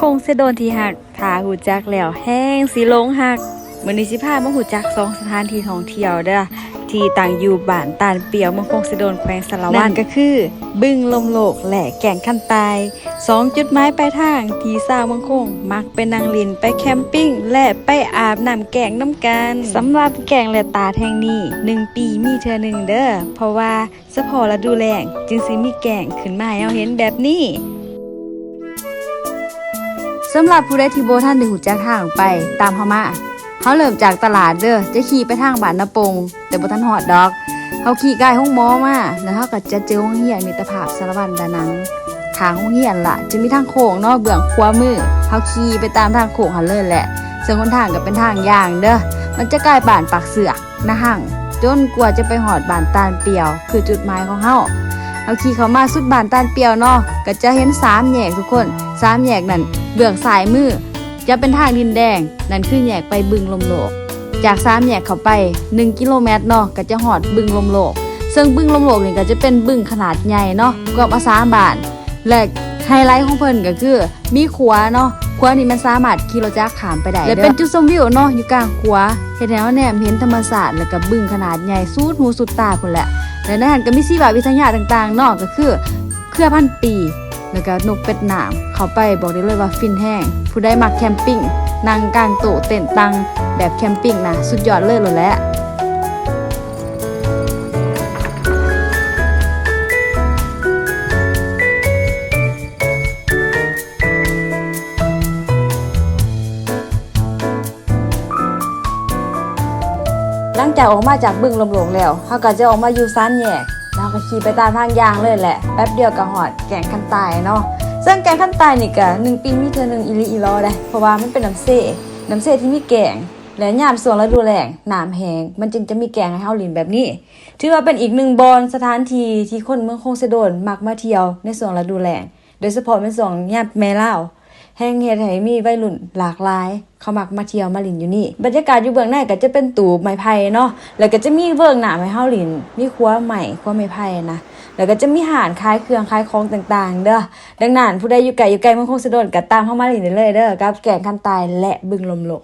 คงเสยโดนที่หักทาหูจักแล้วแห้งสีลงหักมื้อนี้สิพามาหูจักสองสถานที่ท่องเที่ยวเด้อที่ต่างอยู่บ้านตาลเปียวเมืองคงเสยโดนแขวงสารวัตรนั่นก็คือ บึงลมโลกและแก่งคันตายสองจุดหมายปลายทาง ที่สาวเมืองคง มักไปนั่งลินไปแคมปิ้ง และไปอาบน้ำแกงน้ำกันสำหรับแกงและตาแห่งนี้หนึ่งปีมีเธอหนึ่งเด้อเพราะว่าสะพอฤดูแล้งจึงสิมีแกงขึ้นมาให้เราเห็นแบบนี้ สำหรับผู้ใดที่โบท่านได้หูจักทางไปตามเขามาเขาเริ่มจากตลาดเด้อจะขี่ไปทางบ้านนาปง แต่บ่ทันหอดดอก เขาขี่ใกล้ห้องหมอมาแล้วเขาก็จะเจอห้องเฮียนมิตรภาพสารวัตรดานังทางห้องเฮียนล่ะจะมีทางโค้งนอกเบื้องขวามือเขาขี่ไปตามทางโค้งหันเลยแหละซึ่งคนทางก็เป็นทางยางเด้อมันจะใกล้บ้านปากเสือกนะหั่งจนกว่าจะไปหอดบ้านตาลเปียว คือจุดหมายของเฮา เอาขี่เขามาสุดบานตานเปียวเนาะก็จะเห็นสามแยกทุกคนสามแยกนั่นเบื้องซ้ายมือจะเป็นทางดินแดง นั่นคือแยกไปบึงลมโลก จากสามแยกเข้าไป 1 กิโลเมตรเนาะก็จะหอดบึงลมโลก ซึ่งบึงลมโลกนี่ก็จะเป็นบึงขนาดใหญ่เนาะกว่ามาสามบานและไฮไลท์ของเพิ่นก็คือ มีขัวเนาะขัวนี่มันสามารถขี่รถจักรขามไปได้และเป็นจุดชมวิวเนาะอยู่กลางขัวเฮ็ดให้เราแนมเห็นธรรมศาสตร์แล้วก็บึงขนาดใหญ่สุดหูสุดตาพุ่นแหละ และในหันก็มีสีบาวิทยาต่างๆนอกก็คือเครือพันปี แล้วก็นกเป็ดหนามเขาไปบอกได้เลยว่าฟินแห้ง ผู้ได้มักแคมปิ้งนั่งกลางโต๊ะเต็นตังแบบแคมปิ้งนะสุดยอดเลยเลยแหละ หลังจากออกมาจากบึงลมหลงแล้วเขาก็จะออกมาอยู่ซ้านแยกแล้วก็ขี่ไปตามทางยางเลยแหละ แป๊บเดียวก็หอดแกงคันตายเนาะซึ่งแกงคันตายนี่ก็หนึ่งปีมีเธอหนึ่งอีหลีอีรอได้ เพราะว่ามันเป็นน้ำเซ่น้ำเซ่ที่มีแกงและยามส่วงฤดูแล้งน้ำแห้งมันจึงจะมีแกงให้เฮาลินแบบนี้ ถือว่าเป็นอีกหนึ่งบอนสถานที่ที่คนเมืองโคงเสะโดนมักมาเที่ยวในส่วงฤดูแล้งโดยเฉพาะเป็นส่วงยามแม่ลา แห่งเฮ็ดให้มีวัยรุ่นหลากหลาย เขามักมาเที่ยวมาหลินอยู่นี่ บรรยากาศอยู่เบื้องหน้าก็จะเป็นตูบไม้ไผ่เนาะแล้วก็จะมีเบื้องหน้าไม้เฮาหลินมีครัวใหม่ครัวไม้ไผ่นะแล้วก็จะมีหานคล้ายเครื่องคล้ายของต่างๆ เด้อดังนั้นผู้ใดอยู่ไกลอยู่ไกลมันคงสะดวกก็ตามเข้ามาหลินได้เลยเด้อกับแกงคันตายและบึงลมโลก